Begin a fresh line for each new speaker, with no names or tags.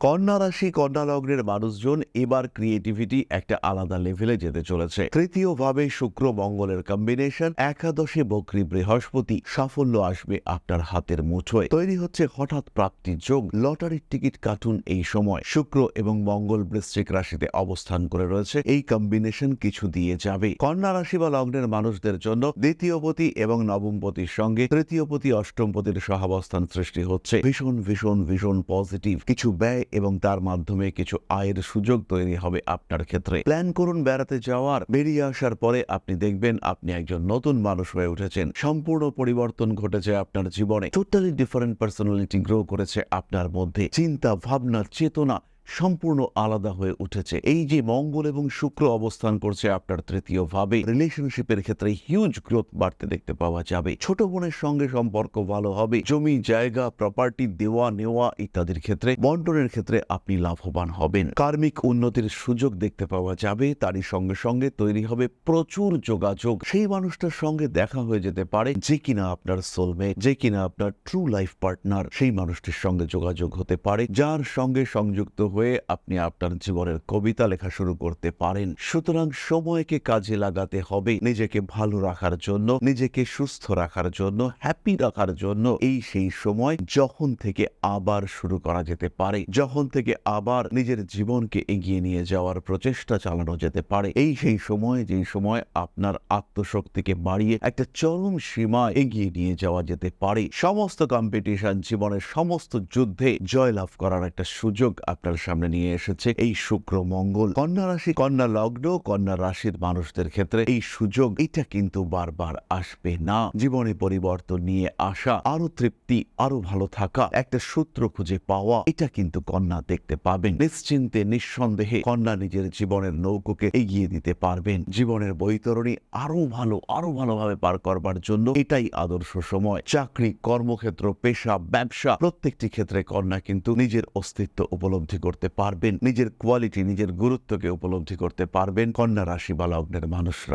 কন্যা রাশি, কন্যা লগ্নের মানুষজন এবার ক্রিয়েটিভিটি একটা আলাদা লেভেলে যেতে চলেছে। তৃতীয় ভাবে শুক্র মঙ্গলের কম্বিনেশন একাদশে বকরি বৃহস্পতি, সাফল্য আসবে আপনার হাতের মুঠোয়। তৈরি হচ্ছে হঠাৎ প্রাপ্তির যোগ, লটারির টিকিট কাটুন এই সময়। শুক্র এবং মঙ্গল বৃশ্চিক রাশিতে অবস্থান করে রয়েছে। এই কম্বিনেশন কিছু দিয়ে যাবে। কন্যা রাশি বা লগ্নের মানুষদের জন্য দ্বিতীয়পতি এবং নবমপতির সঙ্গে তৃতীয়পতি, অষ্টমপতির সহাবস্থান সৃষ্টি হচ্ছে। ভীষণ ভীষণ ভীষণ পজিটিভ কিছু ব্যয় এবং তার মাধ্যমে কিছু আয়ের সুযোগ তৈরি হবে আপনার ক্ষেত্রে। প্ল্যান করুন বেড়াতে যাওয়ার। বেরিয়ে আসার পরে আপনি দেখবেন আপনি একজন নতুন মানুষ হয়ে উঠেছেন। সম্পূর্ণ পরিবর্তন ঘটেছে আপনার জীবনে। টোটালি ডিফারেন্ট পার্সোনালিটি গ্রো করেছে আপনার মধ্যে। চিন্তা, ভাবনা, চেতনা সম্পূর্ণ আলাদা হয়ে উঠেছে। এই যে মঙ্গল এবং শুক্র অবস্থান করছে আপনার তৃতীয় ভাবে রিলেশনশিপের ক্ষেত্রে হিউজ গ্রোথ বাড়তে দেখতে পাওয়া যাবে। ছোট বোনের সঙ্গে সম্পর্ক ভালো হবে, জমি, জায়গা প্রপার্টি দেওয়া নেওয়া ইত্যাদির ক্ষেত্রে, বন্টনের ক্ষেত্রে আপনি লাভবান হবেন। কার্মিক উন্নতির সুযোগ দেখতে পাওয়া যাবে, তারই সঙ্গে সঙ্গে তৈরি হবে প্রচুর যোগাযোগ। সেই মানুষটার সঙ্গে দেখা হয়ে যেতে পারে, যে কিনা আপনার সোলমেট যে কিনা আপনার ট্রু লাইফ পার্টনার সেই মানুষটির সঙ্গে যোগাযোগ হতে পারে, যার সঙ্গে সংযুক্ত হয়ে আপনি আপনার জীবনের কবিতা লেখা শুরু করতে পারেন। সুতরাং সময়কে কাজে লাগাতে হবে নিজেকে ভালো রাখার জন্য, নিজেকে সুস্থ রাখার জন্য হ্যাপি রাখার জন্য। এই সেই সময় যখন থেকে আবার শুরু করা যেতে পারে, যখন থেকে আবার নিজের জীবনকে এগিয়ে নিয়ে যাওয়ার প্রচেষ্টা চালানো যেতে পারে। এই সেই সময় যেই সময় আপনার আত্মশক্তিকে বাড়িয়ে একটা চরম সীমা এগিয়ে নিয়ে যাওয়া যেতে পারে। সমস্ত কম্পিটিশন জীবনের সমস্ত যুদ্ধে জয়লাভ করার একটা সুযোগ আপনার সামনে নিয়ে এসেছে এই শুক্র মঙ্গল। কন্যা রাশি, কন্যা লগ্ন, কন্যা রাশির মানুষদের ক্ষেত্রে এই সুযোগ, এটা কিন্তু বারবার আসবে না। জীবনে পরিবর্তন নিয়ে আসা, আরও তৃপ্তি, আরও ভালো থাকা, একটা সূত্র খুঁজে পাওয়া, এটা কিন্তু কন্যা দেখতে পাবেন। নিশ্চিন্তে, নিঃসন্দেহে কন্যা নিজের জীবনের নৌকোকে এগিয়ে দিতে পারবেন। জীবনের বৈতরণী আরও ভালো, আরও ভালোভাবে পার করবার জন্য এটাই আদর্শ সময়। চাকরি, কর্মক্ষেত্র, পেশা, ব্যবসা, প্রত্যেকটি ক্ষেত্রে কন্যা কিন্তু নিজের অস্তিত্ব উপলব্ধি করতে পারবেন নিজের কোয়ালিটি নিজের গুরুত্বকে উপলব্ধি করতে পারবেন কন্যা রাশি বা লগ্নের মানুষরা।